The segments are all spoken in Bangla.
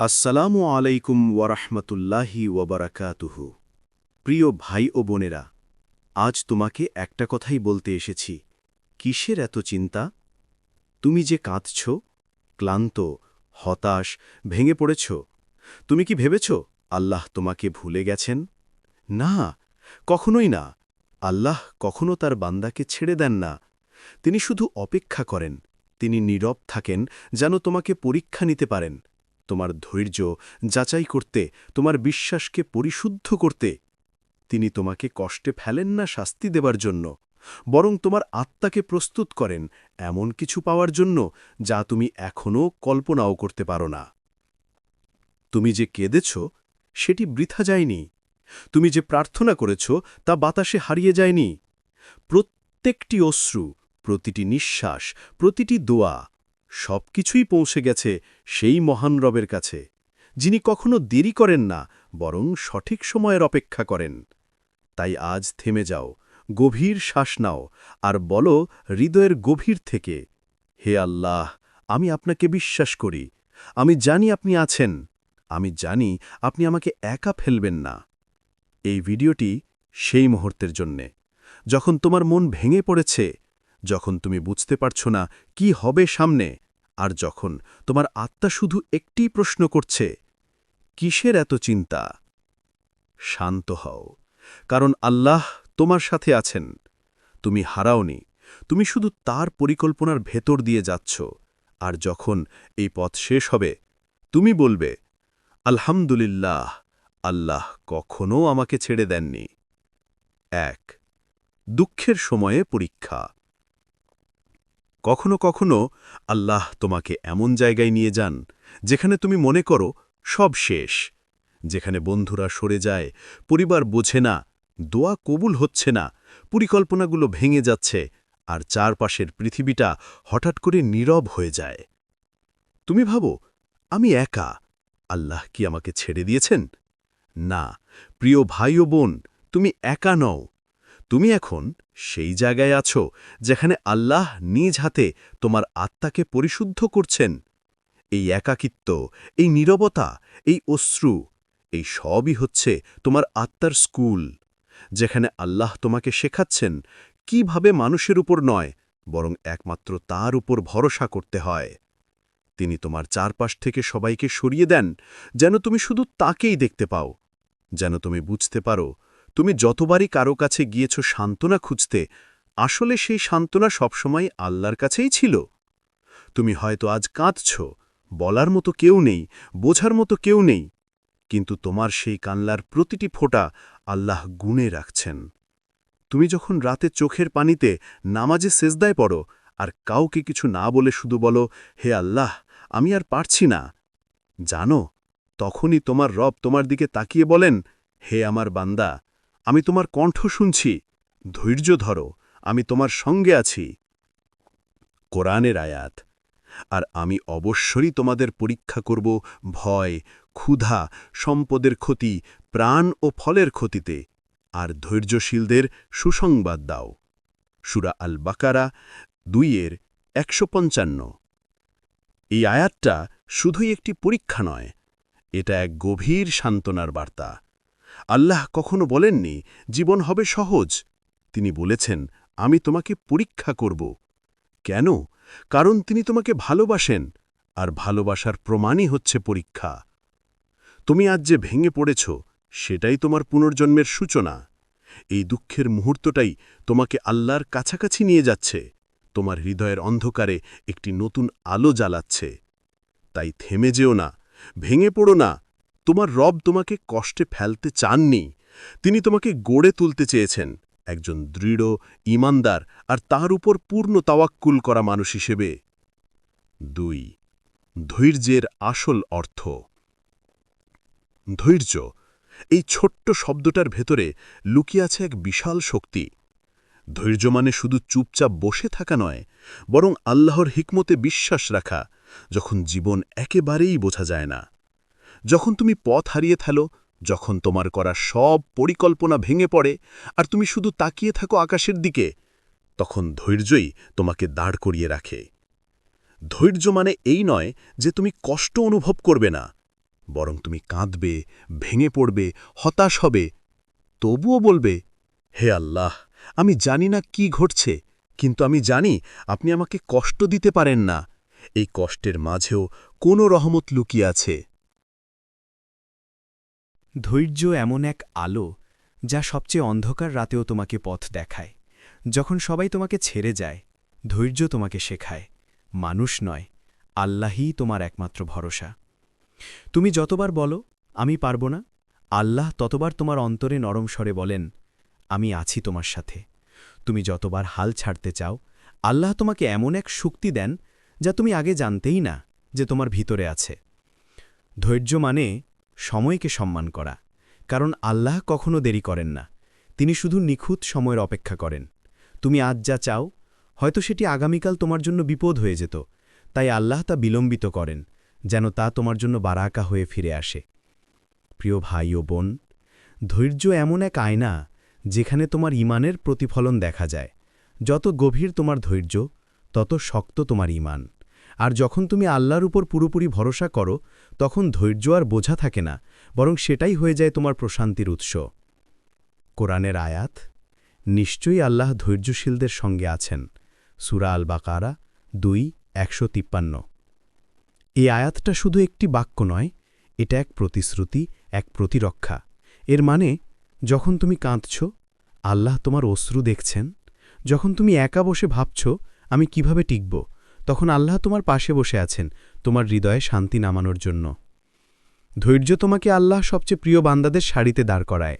আসসালামু আলাইকুম ওয়ারহমতুল্লাহি ওবরাকাতুহু প্রিয় ভাই ও বোনেরা, আজ তোমাকে একটা কথাই বলতে এসেছি। কিসের এত চিন্তা? তুমি যে কাঁদছ, ক্লান্ত, হতাশ, ভেঙে পড়েছ, তুমি কি ভেবেছ আল্লাহ তোমাকে ভুলে গেছেন? না, কখনোই না। আল্লাহ কখনো তার বান্দাকে ছেড়ে দেন না। তিনি শুধু অপেক্ষা করেন, তিনি নীরব থাকেন যেন তোমাকে পরীক্ষা নিতে পারেন। তোমার ধৈর্য যাচাই করতে, তোমার বিশ্বাসকে পরিশুদ্ধ করতে, তিনি তোমাকে কষ্টে ফেলেন না শাস্তি দেবার জন্য, বরং তোমার আত্মাকে প্রস্তুত করেন এমন কিছু পাওয়ার জন্য যা তুমি এখনও কল্পনাও করতে পারো না। তুমি যে কেঁদেছ, সেটি বৃথা যায়নি। তুমি যে প্রার্থনা করেছ, তা বাতাসে হারিয়ে যায়নি। প্রত্যেকটি অশ্রু, প্রতিটি নিঃশ্বাস, প্রতিটি দোয়া সব কিছুই পৌঁছে গেছে সেই মহান রবের কাছে, যিনি কখনো দেরি করেন না, বরং সঠিক সময়ের অপেক্ষা করেন। তাই আজ থেমে যাও, গভীর শ্বাস নাও, আর বলো হৃদয়ের গভীর থেকে, হে আল্লাহ, আমি আপনাকে বিশ্বাস করি, আমি জানি আপনি আছেন, আমি জানি আপনি আমাকে একা ফেলবেন না। এই ভিডিওটি সেই মুহূর্তের জন্যে, যখন তোমার মন ভেঙে পড়েছে, যখন তুমি বুঝতে পারছ না কি হবে সামনে আর যখন তোমার আত্মা শুধু একটি প্রশ্ন করছে, কিসের এত চিন্তা? শান্ত হও, কারণ আল্লাহ তোমার সাথে আছেন। তুমি হারাওনি, তুমি শুধু তার পরিকল্পনার ভেতর দিয়ে যাচ্ছ, আর যখন এই পথ শেষ হবে, তুমি বলবে, আলহামদুলিল্লাহ, আল্লাহ কখনও আমাকে ছেড়ে দেননি। এক, দুঃখের সময়ে পরীক্ষা। কখনো কখনো আল্লাহ তোমাকে এমন জায়গায় নিয়ে যান, যেখানে তুমি মনে করো সব শেষ, যেখানে বন্ধুরা সরে যায়, পরিবার বোঝে না, দোয়া কবুল হচ্ছে না, পরিকল্পনাগুলো ভেঙে যাচ্ছে, আর চারপাশের পৃথিবীটা হঠাৎ করে নীরব হয়ে যায়। তুমি ভাবো, আমি একা, আল্লাহ কি আমাকে ছেড়ে দিয়েছেন? না, প্রিয় ভাই ও বোন, তুমি একা নও তুমি এখন সেই জায়গায় আছো যেখানে আল্লাহ নিজ হাতে তোমার আত্মাকে পরিশুদ্ধ করছেন। এই একাকিত্ব, এই নীরবতা, এই অশ্রু, এই সবই হচ্ছে তোমার আত্মার স্কুল, যেখানে আল্লাহ তোমাকে শেখাচ্ছেন কীভাবে মানুষের উপর নয়, বরং একমাত্র তার উপর ভরসা করতে হয়। তিনি তোমার চারপাশ থেকে সবাইকে সরিয়ে দেন, যেন তুমি শুধু তাকেই দেখতে পাও, যেন তুমি বুঝতে পারো তুমি যতবারই কারও কাছে গিয়েছ সান্ত্বনা খুঁজতে, আসলে সেই সান্ত্বনা সবসময় আল্লাহর কাছেই ছিল। তুমি হয়তো আজ কাঁদছ, বলার মতো কেউ নেই, বোঝার মতো কেউ নেই, কিন্তু তোমার সেই কান্লার প্রতিটি ফোঁটা আল্লাহ গুণে রাখছেন। তুমি যখন রাতে চোখের পানিতে নামাজে সেজদায় পড়ো, আর কাউকে কিছু না বলে শুধু বলো, হে আল্লাহ, আমি আর পারছি না। জানো, তখনই তোমার রব তোমার দিকে তাকিয়ে বলেন, হে আমার বান্দা আমি তোমার কণ্ঠ শুনছি। ধৈর্য ধরো, আমি তোমার সঙ্গে আছি। কোরআনের আয়াত, আর আমি অবশ্যই তোমাদের পরীক্ষা করব ভয়, ক্ষুধা, সম্পদের ক্ষতি, প্রাণ ও ফলের ক্ষতিতে, আর ধৈর্যশীলদের সুসংবাদ দাও। সুরা আল বাকারা দুইয়ের একশো পঞ্চান্ন। এই আয়াতটা শুধুই একটি পরীক্ষা নয়, এটা এক গভীর সান্ত্বনার বার্তা। আল্লাহ কখনো বলেননি, জীবন হবে সহজ। তিনি বলেছেন, আমি তোমাকে পরীক্ষা করব। কেন? কারণ তিনি তোমাকে ভালোবাসেন, আর ভালোবাসার প্রমাণই হচ্ছে পরীক্ষা। তুমি আজ যে ভেঙে পড়েছ, সেটাই তোমার পুনর্জন্মের সূচনা। এই দুঃখের মুহূর্তটাই তোমাকে আল্লাহর কাছাকাছি নিয়ে যাচ্ছে। তোমার হৃদয়ের অন্ধকারে একটি নতুন আলো জ্বালাচ্ছে। তাই থেমে যেও না, ভেঙে পড়ো না তোমার রব তোমাকে কষ্টে ফেলতে চাননি। তিনি তোমাকে গড়ে তুলতে চেয়েছেন। একজন দৃঢ় ইমানদার আর তার উপর পূর্ণ তাওয়াক্কুল করা মানুষ হিসেবে। দুই, ধৈর্যের আসল অর্থ। ধৈর্য, এই ছোট্ট শব্দটার ভেতরে লুকিয়ে আছে এক বিশাল শক্তি। ধৈর্য মানে শুধু চুপচাপ বসে থাকা নয়, বরং আল্লাহর হিকমতে বিশ্বাস রাখা, যখন জীবন একেবারেই বোঝা যায় না। যখন তুমি পথ হারিয়ে থালো যখন তোমার করা সব পরিকল্পনা ভেঙে পড়ে আর তুমি শুধু তাকিয়ে থাকো আকাশের দিকে, তখন ধৈর্যই তোমাকে দাঁড় করিয়ে রাখে। ধৈর্য মানে এই নয় যে তুমি কষ্ট অনুভব করবে না, বরং তুমি কাঁদবে, ভেঙে পড়বে, হতাশ হবে। তবুও বলবে, হে আল্লাহ, আমি জানি না কি ঘটছে, কিন্তু আমি জানি আপনি আমাকে কষ্ট দিতে পারেন না। এই কষ্টের মাঝেও কোনো রহমত লুকিয়ে আছে। ধৈর্য এমন এক আলো যা সবচেয়ে অন্ধকার রাতেও তোমাকে পথ দেখায়। যখন সবাই তোমাকে ছেড়ে যায়, ধৈর্য তোমাকে শেখায়। মানুষ নয়, আল্লাহই তোমার একমাত্র ভরসা। তুমি যতবার বলো, আমি পারব না। আল্লাহ ততবার তোমার অন্তরে নরম স্বরে বলেন, আমি আছি তোমার সাথে। তুমি যতবার হাল ছাড়তে চাও, আল্লাহ তোমাকে এমন এক শক্তি দেন যা তুমি আগে জানতেই না যে তোমার ভিতরে আছে। ধৈর্য মানে সময়কে সম্মান করা, কারণ আল্লাহ কখনো দেরি করেন না। তিনি শুধু নিখুঁত সময়ের অপেক্ষা করেন। তুমি আজ যা চাও, হয়তো সেটি আগামীকাল তোমার জন্য বিপদ হয়ে যেত, তাই আল্লাহ তা বিলম্বিত করেন, যেন তা তোমার জন্য বারাকা হয়ে ফিরে আসে। প্রিয় ভাই ও বোন, ধৈর্য এমন এক আয়না, যেখানে তোমার ইমানের প্রতিফলন দেখা যায়। যত গভীর তোমার ধৈর্য, তত শক্ত তোমার ইমান আর যখন তুমি আল্লাহর উপর পুরোপুরি ভরসা করো তখন ধৈর্য আর বোঝা থাকে না, বরং সেটাই হয়ে যায় তোমার প্রশান্তির উৎস। কোরআনের আয়াত, নিশ্চয়ই আল্লাহ ধৈর্যশীলদের সঙ্গে আছেন। সুরা আল বাকারা দুই, একশো তিপ্পান্ন। এই আয়াতটা শুধু একটি বাক্য নয়, এটা এক প্রতিশ্রুতি, এক প্রতিরক্ষা। এর মানে যখন তুমি কাঁদছ, আল্লাহ তোমার অশ্রু দেখছেন, যখন তুমি একা বসে ভাবছ, আমি কীভাবে টিকব তখন আল্লাহ তোমার পাশে বসে আছেন, তোমার হৃদয়ে শান্তি নামানোর জন্য। ধৈর্য তোমাকে আল্লাহ সবচেয়ে প্রিয় বান্দাদের শাড়িতে দাঁড় করায়।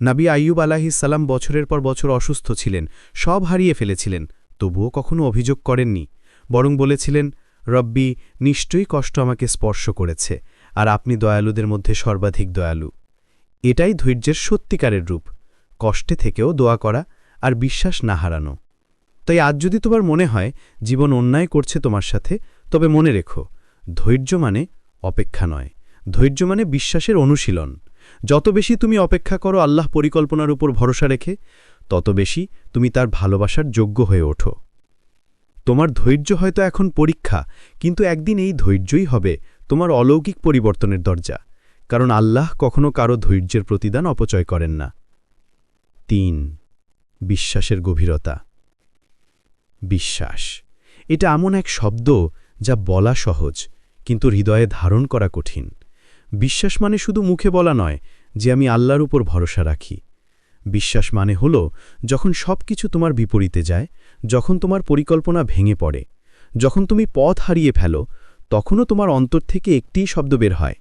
নাবি আইয়ুব আলাহিসাল্লাম বছরের পর বছর অসুস্থ ছিলেন, সব হারিয়ে ফেলেছিলেন, তবুও কখনো অভিযোগ করেননি, বরং বলেছিলেন, রব্বি, নিশ্চয়ই কষ্ট আমাকে স্পর্শ করেছে, আর আপনি দয়ালুদের মধ্যে সর্বাধিক দয়ালু। এটাই ধৈর্যের সত্যিকারের রূপ। কষ্টে থেকেও দোয়া করা আর বিশ্বাস না হারানো। তাই আজ যদি তোমার মনে হয় জীবন অন্যায় করছে তোমার সাথে, তবে মনে রেখো, ধৈর্য মানে অপেক্ষা নয়। ধৈর্য মানে বিশ্বাসের অনুশীলন। যত বেশি তুমি অপেক্ষা করো আল্লাহ পরিকল্পনার উপর ভরসা রেখে, তত বেশি তুমি তার ভালোবাসার যোগ্য হয়ে ওঠো। তোমার ধৈর্য হয়তো এখন পরীক্ষা, কিন্তু একদিন এই ধৈর্যই হবে তোমার অলৌকিক পরিবর্তনের দরজা, কারণ আল্লাহ কখনো কারও ধৈর্যের প্রতিদান অপচয় করেন না। তিন, বিশ্বাসের গভীরতা। বিশ্বাস। এটা এমন এক শব্দ যা বলা সহজ, কিন্তু হৃদয়ে ধারণ করা কঠিন। বিশ্বাস মানে শুধু মুখে বলা নয়, যে আমি আল্লাহর উপর ভরসা রাখি। বিশ্বাস মানে হল, যখন সব কিছু তোমার বিপরীতে যায়, যখন তোমার পরিকল্পনা ভেঙে পড়ে, যখন তুমি পথ হারিয়ে ফেলো, তখনও তোমার অন্তর থেকে একটিই শব্দ বের হয়,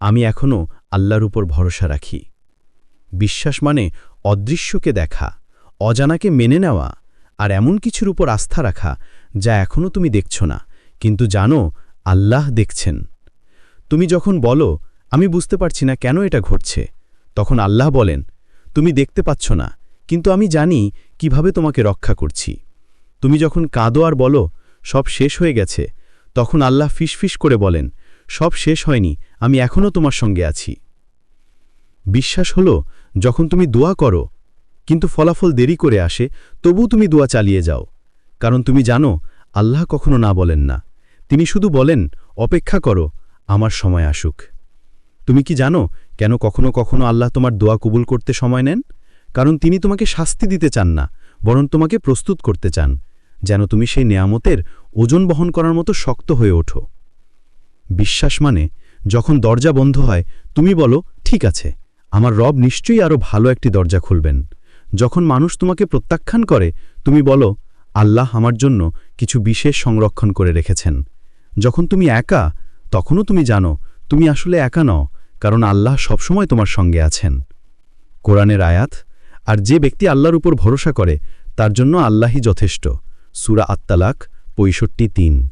আমি এখনও আল্লাহর উপর ভরসা রাখি। বিশ্বাস মানে অদৃশ্যকে দেখা, অজানাকে মেনে নেওয়া আর এমন কিছুর উপর আস্থা রাখা যা এখনও তুমি দেখছ না। কিন্তু জানো, আল্লাহ দেখছেন। তুমি যখন বলো, আমি বুঝতে পারছি না কেন এটা ঘটছে, তখন আল্লাহ বলেন, তুমি দেখতে পাচ্ছ না, কিন্তু আমি জানি কীভাবে তোমাকে রক্ষা করছি। তুমি যখন কাঁদো আর বলো, সব শেষ হয়ে গেছে, তখন আল্লাহ ফিসফিস করে বলেন, সব শেষ হয়নি, আমি এখনও তোমার সঙ্গে আছি। বিশ্বাস হলো, যখন তুমি দোয়া করো কিন্তু ফলাফল দেরি করে আসে তবু তুমি দোয়া চালিয়ে যাও। কারণ তুমি জানো, আল্লাহ কখনো না বলেন না। তিনি শুধু বলেন, অপেক্ষা করো, আমার সময় আসুক। তুমি কি জানো, কেন কখনো কখনো আল্লাহ তোমার দোয়া কবুল করতে সময় নেন? কারণ তিনি তোমাকে শাস্তি দিতে চান না, বরং তোমাকে প্রস্তুত করতে চান, যেন তুমি সেই নেয়ামতের ওজন বহন করার মতো শক্ত হয়ে ওঠো। বিশ্বাস মানে যখন দরজা বন্ধ হয়, তুমি বলো, ঠিক আছে, আমার রব নিশ্চয়ই আরও ভালো একটি দরজা খুলবেন। যখন মানুষ তোমাকে প্রত্যাখ্যান করে, তুমি বলো, আল্লাহ আমার জন্য কিছু বিশেষ সংরক্ষণ করে রেখেছেন। যখন তুমি একা, তখনও তুমি জানো, তুমি আসলে একা নও, কারণ আল্লাহ সবসময় তোমার সঙ্গে আছেন। কোরআনের আয়াত, আর যে ব্যক্তি আল্লাহর উপর ভরসা করে, তার জন্য আল্লাহই যথেষ্ট। সুরা আত্মালাক পঁয়ষট্টি তিন।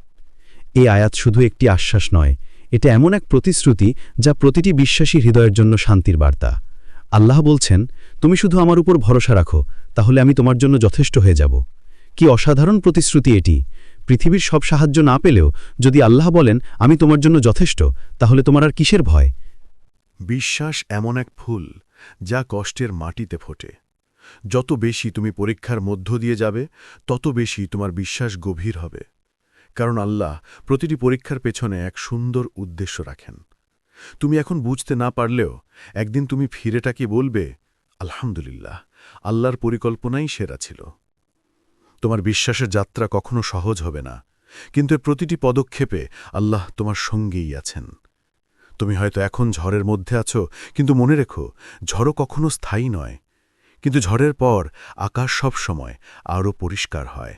এই আয়াত শুধু একটি আশ্বাস নয়, এটা এমন এক প্রতিশ্রুতি যা প্রতিটি বিশ্বাসী হৃদয়ের জন্য শান্তির বার্তা। আল্লাহ বলছেন তুমি শুধু আমার উপর ভরসা রাখো, তাহলে আমি তোমার জন্য যথেষ্ট হয়ে যাব। কি অসাধারণ প্রতিশ্রুতি এটি। পৃথিবীর সব সাহায্য না পেলেও যদি আল্লাহ বলেন, আমি তোমার জন্য যথেষ্ট, তাহলে তোমার আর কিসের ভয়? বিশ্বাস এমন এক ফুল যা কষ্টের মাটিতে ফোটে। যত বেশি তুমি পরীক্ষার মধ্য দিয়ে যাবে, তত বেশি তোমার বিশ্বাস গভীর হবে। কারণ আল্লাহ প্রতিটি পরীক্ষার পেছনে এক সুন্দর উদ্দেশ্য রাখেন। তুমি এখন বুঝতে না পারলেও একদিন তুমি ফিরে তাকিয়ে বলবে আলহামদুলিল্লাহ, আল্লাহর পরিকল্পনাই সেরা ছিল। তোমার বিশ্বাসের যাত্রা কখনো সহজ হবে না, কিন্তু এর প্রতিটি পদক্ষেপে আল্লাহ তোমার সঙ্গেই আছেন। তুমি হয়তো এখন ঝড়ের মধ্যে আছো, কিন্তু মনে রেখো, ঝড়ও কখনো স্থায়ী নয়, কিন্তু ঝড়ের পর আকাশ সব সময় আরও পরিষ্কার হয়।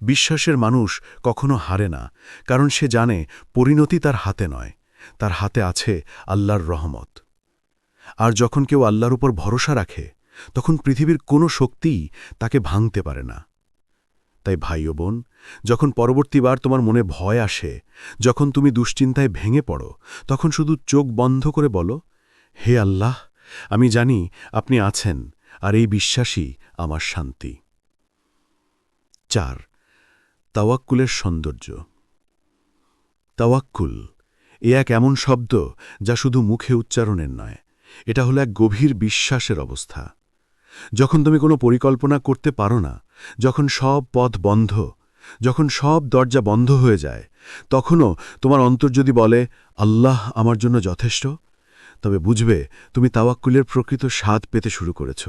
বিশ্বাসের মানুষ কখনো হারে না, কারণ সে জানে পরিণতি তার হাতে নয়, তার হাতে আছে আল্লাহর রহমত। আর যখন কেউ আল্লাহর উপর ভরসা রাখে, তখন পৃথিবীর কোনো শক্তিই তাকে ভাঙতে পারে না। তাই ভাই ও বোন, যখন পরবর্তীবার তোমার মনে ভয় আসে, যখন তুমি দুশ্চিন্তায় ভেঙে পড়ো, তখন শুধু চোখ বন্ধ করে বলো, হে আল্লাহ, আমি জানি আপনি আছেন আর এই বিশ্বাসই আমার শান্তি। চার, তাওয়াক্কুলের সৌন্দর্য। তাওয়াক্কুল, এ এক এমন শব্দ যা শুধু মুখে উচ্চারণের নয় এটা হলো এক গভীর বিশ্বাসের অবস্থা। যখন তুমি কোনো পরিকল্পনা করতে পারো না, যখন সব পথ বন্ধ, যখন সব দরজা বন্ধ হয়ে যায়, তখনও তোমার অন্তর যদি বলে, আল্লাহ আমার জন্য যথেষ্ট, তবে বুঝবে তুমি তাওয়াক্কুলের প্রকৃত স্বাদ পেতে শুরু করেছ।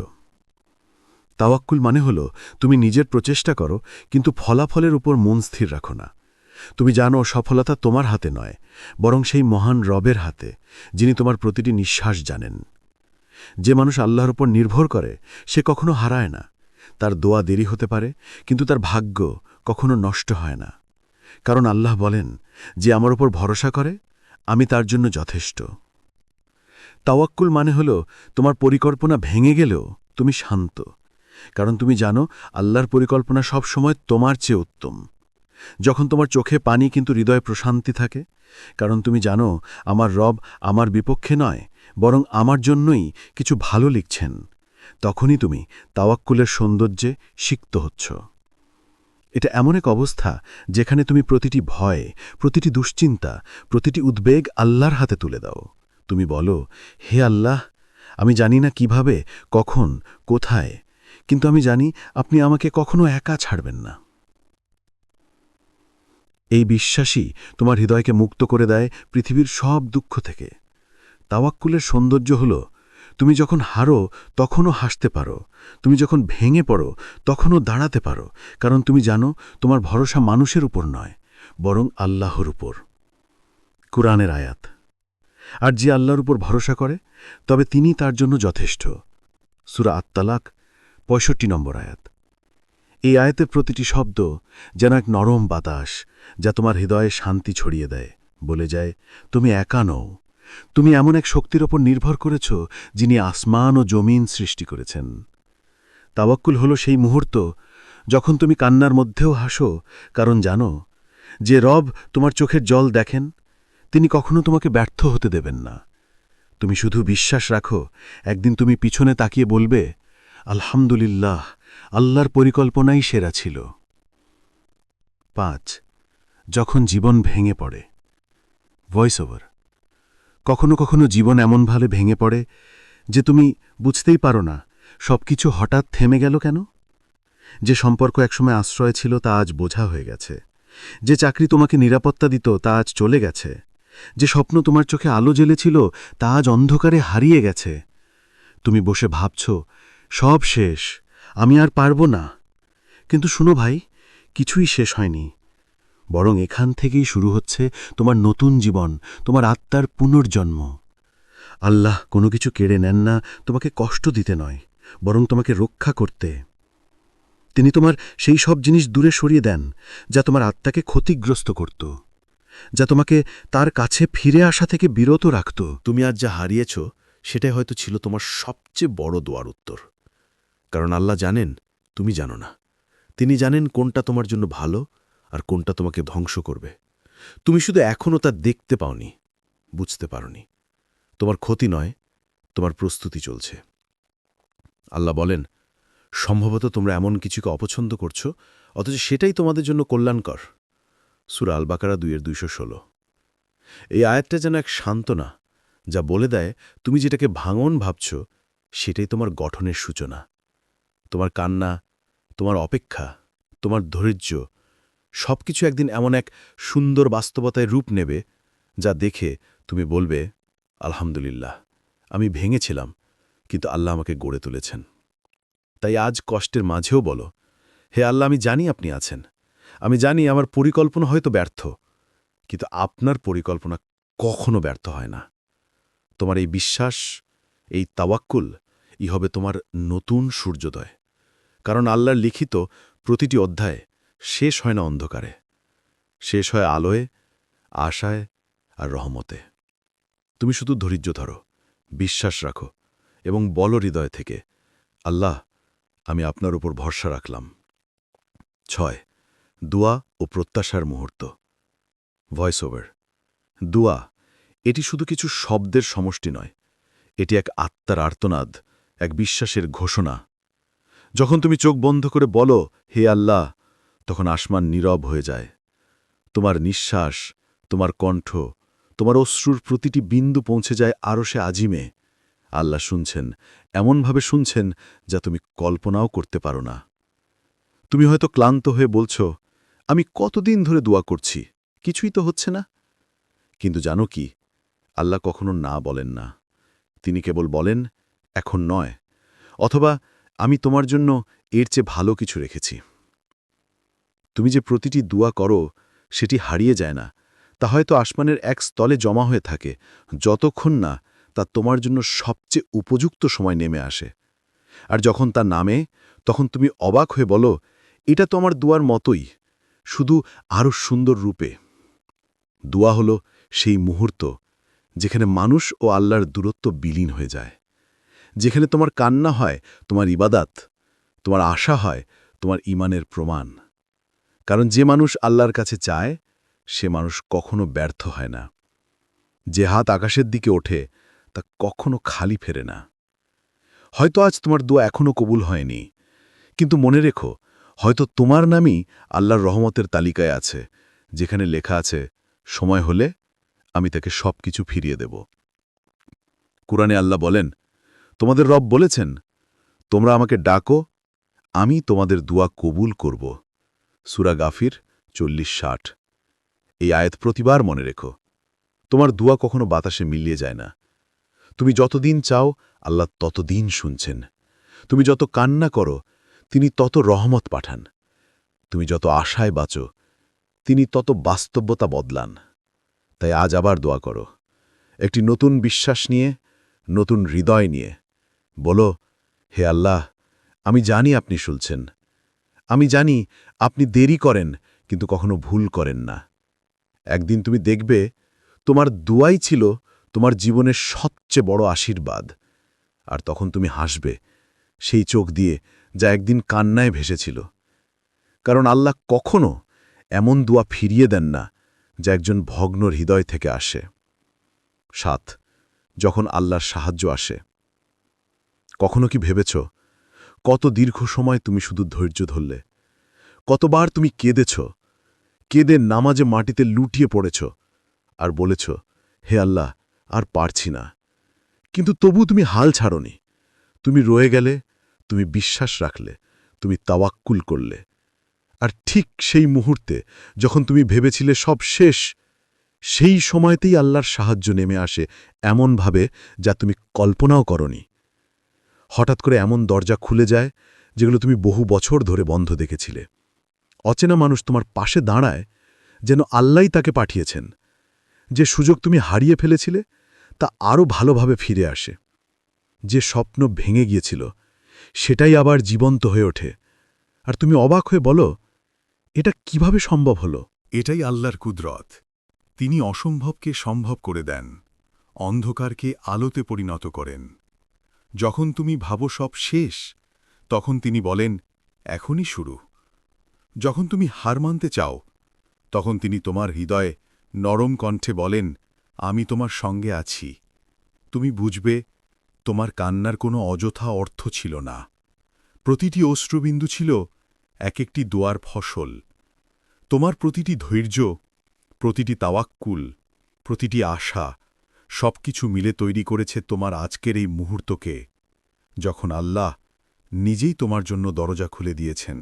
তাওয়াক্কুল মানে হল, তুমি নিজের প্রচেষ্টা করো, কিন্তু ফলাফলের উপর মন স্থির রাখো না। তুমি জানো, সফলতা তোমার হাতে নয়, বরং সেই মহান রবের হাতে, যিনি তোমার প্রতিটি নিঃশ্বাস জানেন। যে মানুষ আল্লাহর উপর নির্ভর করে, সে কখনো হারায় না। তার দোয়া দেরি হতে পারে, কিন্তু তার ভাগ্য কখনো নষ্ট হয় না। কারণ আল্লাহ বলেন, যে আমার উপর ভরসা করে, আমি তার জন্য যথেষ্ট। তাওয়াক্কুল মানে হল, তোমার পরিকল্পনা ভেঙে গেলেও তুমি শান্ত। কারণ তুমি জানো, আল্লাহর পরিকল্পনা সব সময় তোমার চেয়ে উত্তম। যখন তোমার চোখে পানি কিন্তু হৃদয়ে প্রশান্তি থাকে, কারণ তুমি জানো, আমার রব আমার বিপক্ষে নয়, বরং আমার জন্যই কিছু ভালো লিখছেন। তখনই তুমি তাওয়াক্কুলের সৌন্দর্যে সিক্ত হচ্ছ। এটা এমন এক অবস্থা যেখানে তুমি প্রতিটি ভয়, প্রতিটি দুশ্চিন্তা, প্রতিটি উদ্বেগ আল্লাহর হাতে তুলে দাও। তুমি বলো, হে আল্লাহ, আমি জানি না কীভাবে, কখন, কোথায়, কিন্তু আমি জানি আপনি আমাকে কখনো একা ছাড়বেন না। এই বিশ্বাসই তোমার হৃদয়কে মুক্ত করে দেয় পৃথিবীর সব দুঃখ থেকে। তাওয়াক্কুলের সৌন্দর্য হল, তুমি যখন হারো, তখনও হাসতে পারো। তুমি যখন ভেঙে পড়ো, তখনও দাঁড়াতে পারো। কারণ তুমি জানো, তোমার ভরসা মানুষের উপর নয়, বরং আল্লাহর উপর। কুরআনের আয়াত। আর যে আল্লাহর উপর ভরসা করে, তবে তিনি তার জন্য যথেষ্ট। সুরা আত্মালাক পঁয়ষট্টি নম্বর আয়াত। এই আয়াতের প্রতিটি শব্দ যেন এক নরম বাতাস যা তোমার হৃদয়ে শান্তি ছড়িয়ে দেয়। বলে যায়, তুমি একা নও। তুমি এমন এক শক্তির ওপর নির্ভর করেছ যিনি আসমান ও জমিন সৃষ্টি করেছেন। তাওয়াক্কুল হল সেই মুহূর্ত যখন তুমি কান্নার মধ্যেও হাসো, কারণ জানো, যে রব তোমার চোখের জল দেখেন, তিনি কখনো তোমাকে ব্যর্থ হতে দেবেন না। তুমি শুধু বিশ্বাস রাখো, একদিন তুমি পিছনে তাকিয়ে বলবে, আলহামদুলিল্লাহ আল্লাহর পরিকল্পনাই সেরা ছিল। পাঁচ, যখন জীবন ভেঙে পড়ে। Voice over. কখনো কখনো জীবন এমনভাবে ভেঙে পড়ে যে তুমি বুঝতেই পারো না সব কিছু হঠাৎ থেমে গেল কেন? যে সম্পর্ক একসময় আশ্রয় ছিল তা আজ বোঝা হয়ে গেছে। যে চাকরি তোমাকে নিরাপত্তা দিত তা আজ চলে গেছে। যে স্বপ্ন তোমার চোখে আলো জ্বেলেছিল তা আজ অন্ধকারে হারিয়ে গেছে। তুমি বসে ভাবছ, সব শেষ। আমি আর পারব না। কিন্তু শুনো ভাই, কিছুই শেষ হয়নি। বরং এখান থেকেই শুরু হচ্ছে তোমার নতুন জীবন, তোমার আত্মার পুনর্জন্ম। আল্লাহ কোনো কিছু কেড়ে নেন না, তোমাকে কষ্ট দিতে নয়, বরং তোমাকে রক্ষা করতে। তিনি তোমার সেই সব জিনিস দূরে সরিয়ে দেন, যা তোমার আত্মাকে ক্ষতিগ্রস্ত করত, যা তোমাকে তার কাছে ফিরে আসা থেকে বিরত রাখত। তুমি আজ যা হারিয়েছ, সেটাই হয়তো ছিল তোমার সবচেয়ে বড় দোয়ার উত্তর। কারণ আল্লাহ জানেন, তুমি জানো না। তিনি জানেন কোনটা তোমার জন্য ভালো আর কোনটা তোমাকে ধ্বংস করবে। তুমি শুধু এখনও তা দেখতে পাওনি, বুঝতে পারোনি। তোমার ক্ষতি নয়, তোমার প্রস্তুতি চলছে। আল্লাহ বলেন, সম্ভবত তোমরা এমন কিছুকে অপছন্দ করছ, অথচ সেটাই তোমাদের জন্য কল্যাণকর। সুরা আল বাকারা দুইয়ের দুইশো ষোলো। এই আয়াতটা যেন এক সান্ত্বনা, যা বলে দেয়, তুমি যেটাকে ভাঙন ভাবছ, সেটাই তোমার গঠনের সূচনা। তোমার কান্না, তোমার অপেক্ষা, তোমার ধৈর্য সব কিছু একদিন এমন এক সুন্দর বাস্তবতায় রূপ নেবে যা দেখে তুমি বলবে, আলহামদুলিল্লাহ, আমি ভেঙেছিলাম, কিন্তু আল্লাহ আমাকে গড়ে তুলেছেন। তাই আজ কষ্টের মাঝেও বলো, হে আল্লাহ, আমি জানি আপনি আছেন। আমি জানি আমার পরিকল্পনা হয়তো ব্যর্থ, কিন্তু আপনার পরিকল্পনা কখনো ব্যর্থ হয় না। তোমার এই বিশ্বাস, এই তাওয়াক্কুল, ই হবে তোমার নতুন সূর্যোদয়। কারণ আল্লাহর লিখিত প্রতিটি অধ্যায় শেষ হয় না অন্ধকারে। শেষ হয় আলোয়, আশায় আর রহমতে। তুমি শুধু ধৈর্য ধরো, বিশ্বাস রাখো এবং বল হৃদয় থেকে, আল্লাহ, আমি আপনার উপর ভরসা রাখলাম। ছয়, দুয়া ও প্রত্যাশার মুহূর্ত। Voice over. দুয়া, এটি শুধু কিছু শব্দের সমষ্টি নয়, এটি এক আত্মার আর্তনাদ, এক বিশ্বাসের ঘোষণা যখন তুমি চোখ বন্ধ করে বলো, হে আল্লাহ, তখন আসমান নীরব হয়ে যায়। তোমার নিঃশ্বাস, তোমার কণ্ঠ, তোমার অশ্রুর প্রতিটি বিন্দু পৌঁছে যায় আরও সে আজিমে। আল্লাহ শুনছেন, এমনভাবে শুনছেন যা তুমি কল্পনাও করতে পারো না। তুমি হয়তো ক্লান্ত হয়ে বলছ, আমি কতদিন ধরে দোয়া করছি? কিছুই তো হচ্ছে না। কিন্তু জানো কি, আল্লাহ কখনো না বলেন না। তিনি কেবল বলেন, এখন নয়। অথবা আমি তোমার জন্য এর চেয়ে ভালো কিছু রেখেছি। তুমি যে প্রতিটি দোয়া করো, সেটি হারিয়ে যায় না। তা হয়তো আসমানের এক স্থলে জমা হয়ে থাকে। যতক্ষণ না তা তোমার জন্য সবচেয়ে উপযুক্ত সময় নেমে আসে। আর যখন তা নামে, তখন তুমি অবাক হয়ে বলো, এটা তো আমার দুয়ার মতোই, শুধু আরও সুন্দর রূপে। দোয়া হল সেই মুহূর্ত, যেখানে মানুষ ও আল্লাহর দূরত্ব বিলীন হয়ে যায়। যেখানে তোমার কান্না হয়, তোমার ইবাদাত, তোমার আশা হয়, তোমার ইমানের প্রমাণ। কারণ যে মানুষ আল্লাহর কাছে চায়, সে মানুষ কখনো ব্যর্থ হয় না। যে হাত আকাশের দিকে ওঠে, তা কখনো খালি ফেরে না। হয়তো আজ তোমার দোয়া এখনও কবুল হয়নি, কিন্তু মনে রেখো, হয়তো তোমার নামই আল্লাহর রহমতের তালিকায় আছে, যেখানে লেখা আছে, সময় হলে আমি তাকে সব কিছু ফিরিয়ে দেব। কুরআনে আল্লাহ বলেন তোমাদের রব বলেছেন, তোমরা আমাকে ডাকো, আমি তোমাদের দোয়া কবুল করব। সুরা গাফির চল্লিশ ষাট। এই আয়াত প্রতিবার মনে রেখো, তোমার দোয়া কখনো বাতাসে মিলিয়ে যায় না। তুমি যতদিন চাও, আল্লাহ ততদিন শুনছেন। তুমি যত কান্না করো, তিনি তত রহমত পাঠান। তুমি যত আশায় বাঁচো, তিনি তত বাস্তবতা বদলান। তাই আজ আবার দোয়া করো, একটি নতুন বিশ্বাস নিয়ে, নতুন হৃদয় নিয়ে। বলো, হে আল্লাহ, আমি জানি আপনি শুনছেন আমি জানি আপনি দেরি করেন, কিন্তু কখনো ভুল করেন না। একদিন তুমি দেখবে, তোমার দুয়াই ছিল তোমার জীবনের সবচেয়ে বড় আশীর্বাদ। আর তখন তুমি হাসবে, সেই চোখ দিয়ে যা একদিন কান্নায় ভেসেছিল। কারণ আল্লাহ কখনো এমন দোয়া ফিরিয়ে দেন না, যা একজন ভগ্ন হৃদয় থেকে আসে। সাত, যখন আল্লাহর সাহায্য আসে। কখনো কি ভেবেছ? কত দীর্ঘ সময় তুমি শুধু ধৈর্য ধরলে। কতবার তুমি কেঁদেছ? কেঁদে নামাজে মাটিতে লুটিয়ে পড়েছ। আর বলেছ, হে আল্লাহ, আর পারছি না। কিন্তু তবু তুমি হাল ছাড়নি। তুমি রয়ে গেলে, তুমি বিশ্বাস রাখলে, তুমি তাওয়াক্কুল করলে। আর ঠিক সেই মুহূর্তে যখন তুমি ভেবেছিলে সব শেষ, সেই সময়তেই আল্লাহর সাহায্য নেমে আসে এমনভাবে যা তুমি কল্পনাও করনি। হঠাৎ করে এমন দরজা খুলে যায় যেগুলো তুমি বহু বছর ধরে বন্ধ দেখেছিলে। অচেনা মানুষ তোমার পাশে দাঁড়ায় যেন আল্লাহই তাকে পাঠিয়েছেন। যে সুযোগ তুমি হারিয়ে ফেলেছিলে তা আরও ভালোভাবে ফিরে আসে। যে স্বপ্ন ভেঙে গিয়েছিল সেটাই আবার জীবন্ত হয়ে ওঠে। আর তুমি অবাক হয়ে বলো, এটা কীভাবে সম্ভব হলো? এটাই আল্লাহর কুদরত। তিনি অসম্ভবকে সম্ভব করে দেন, অন্ধকারকে আলোতে পরিণত করেন। যখন তুমি ভাবো সব শেষ, তখন তিনি বলেন, এখনই শুরু। যখন তুমি হার মানতে চাও, তখন তিনি তোমার হৃদয়ে নরম কণ্ঠে বলেন, আমি তোমার সঙ্গে আছি। তুমি বুঝবে, তোমার কান্নার কোনো অযথা অর্থ ছিল না। প্রতিটি অশ্রুবিন্দু ছিল এক একটি দোয়ার ফসল। তোমার প্রতিটি ধৈর্য, প্রতিটি তাওয়াক্কুল, প্রতিটি আশা সবকিছু মিলে তৈরি করেছে তোমার আজকের এই মুহূর্তকে, যখন আল্লাহ নিজেই তোমার জন্য দরজা খুলে দিয়েছেন।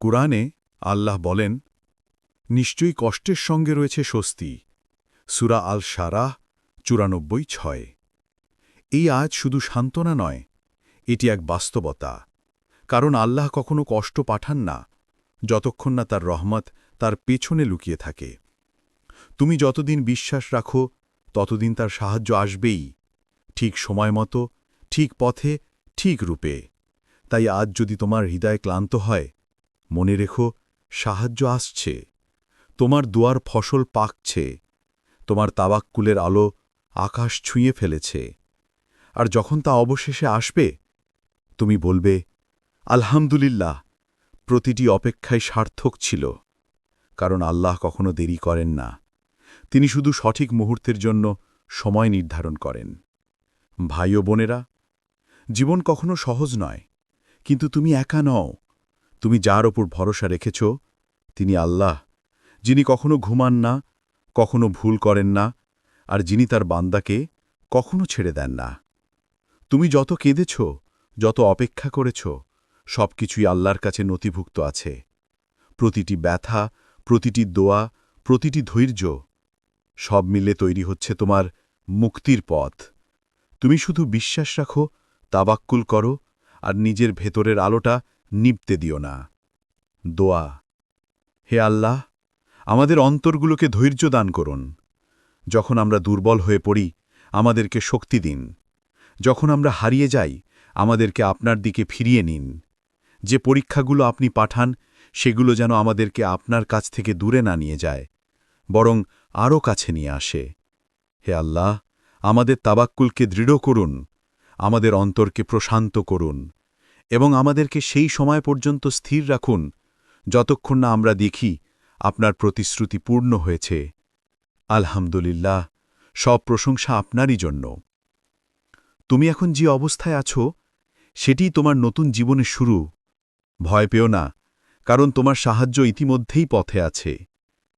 কুরআনে আল্লাহ বলেন, নিশ্চয়ই কষ্টের সঙ্গে রয়েছে স্বস্তি। সুরা আল সারাহ চুরানব্বই ছয়। এই আজ শুধু সান্ত্বনা নয়, এটি এক বাস্তবতা। কারণ আল্লাহ কখনো কষ্ট পাঠান না, যতক্ষণ না তার রহমত তার পেছনে লুকিয়ে থাকে। তুমি যতদিন বিশ্বাস রাখো ততদিন তার সাহায্য আসবেই। ঠিক সময় মতো, ঠিক পথে, ঠিক রূপে। তাই আজ যদি তোমার হৃদয় ক্লান্ত হয়, মনে রেখো, সাহায্য আসছে। তোমার দুয়ার ফসল পাকছে। তোমার তাবাক্কুলের আলো আকাশ ছুঁয়ে ফেলেছে। আর যখন তা অবশেষে আসবে, তুমি বলবে, আলহামদুলিল্লাহ, প্রতিটি অপেক্ষায় সার্থক ছিল। কারণ আল্লাহ কখনো দেরি করেন না। তিনি শুধু সঠিক মুহূর্তের জন্য সময় নির্ধারণ করেন। ভাই ও বোনেরা, জীবন কখনো সহজ নয়, কিন্তু তুমি একা নও। তুমি যার ওপর ভরসা রেখেছ, তিনি আল্লাহ, যিনি কখনো ঘুমান না, কখনো ভুল করেন না, আর যিনি তার বান্দাকে কখনো ছেড়ে দেন না। তুমি যত কেঁদেছ, যত অপেক্ষা করেছ সব কিছুই আল্লাহর কাছে নথিভুক্ত আছে। প্রতিটি ব্যথা, প্রতিটি দোয়া, প্রতিটি ধৈর্য সব মিলে তৈরি হচ্ছে তোমার মুক্তির পথ। তুমি শুধু বিশ্বাস রাখো তাবাক্কুল করো, আর নিজের ভেতরের আলোটা নিপতে দিও না। দোয়া, হে আল্লাহ, আমাদের অন্তরগুলোকে ধৈর্য দান করুন। যখন আমরা দুর্বল হয়ে পড়ি, আমাদেরকে শক্তি দিন। যখন আমরা হারিয়ে যাই, আমাদেরকে আপনার দিকে ফিরিয়ে নিন। যে পরীক্ষাগুলো আপনি পাঠান, সেগুলো যেন আমাদেরকে আপনার কাছ থেকে দূরে না নিয়ে যায়। বরং আরও কাছে নিয়ে আসে। হে আল্লাহ, আমাদের তাবাক্কুলকে দৃঢ় করুন, আমাদের অন্তরকে প্রশান্ত করুন, এবং আমাদেরকে সেই সময় পর্যন্ত স্থির রাখুন, যতক্ষণ না আমরা দেখি আপনার প্রতিশ্রুতি পূর্ণ হয়েছে। আলহামদুলিল্লাহ, সব প্রশংসা আপনারই জন্য। তুমি এখন যে অবস্থায় আছো সেটিই তোমার নতুন জীবনের শুরু। ভয় পেও না, কারণ তোমার সাহায্য ইতিমধ্যেই পথে আছে।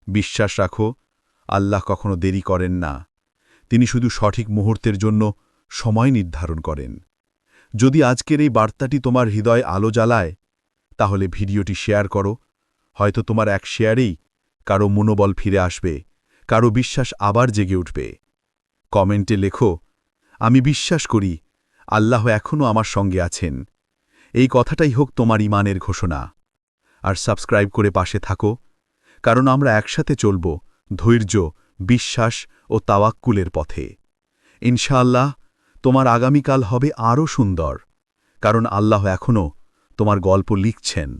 বিশ্বাস রাখো আল্লাহ কখনো দেরি করেন না। তিনি শুধু সঠিক মুহূর্তের জন্য সময় নির্ধারণ করেন। যদি আজকের এই বার্তাটি তোমার হৃদয় আলো জ্বালায়, তাহলে ভিডিওটি শেয়ার করো। হয়তো তোমার এক শেয়ারেই কারও মনোবল ফিরে আসবে, কারও বিশ্বাস আবার জেগে উঠবে। কমেন্টে লেখো, আমি বিশ্বাস করি, আল্লাহ এখনও আমার সঙ্গে আছেন। এই কথাটাই হোক তোমার ইমানের ঘোষণা। আর সাবস্ক্রাইব করে পাশে থাকো, কারণ আমরা একসাথে চলব ধৈর্য, বিশ্বাস ও তাওয়াক্কুলের পথে। ইনশাআল্লাহ, তোমার আগামীকাল হবে আরও সুন্দর। কারণ আল্লাহ এখনও তোমার গল্প লিখছেন।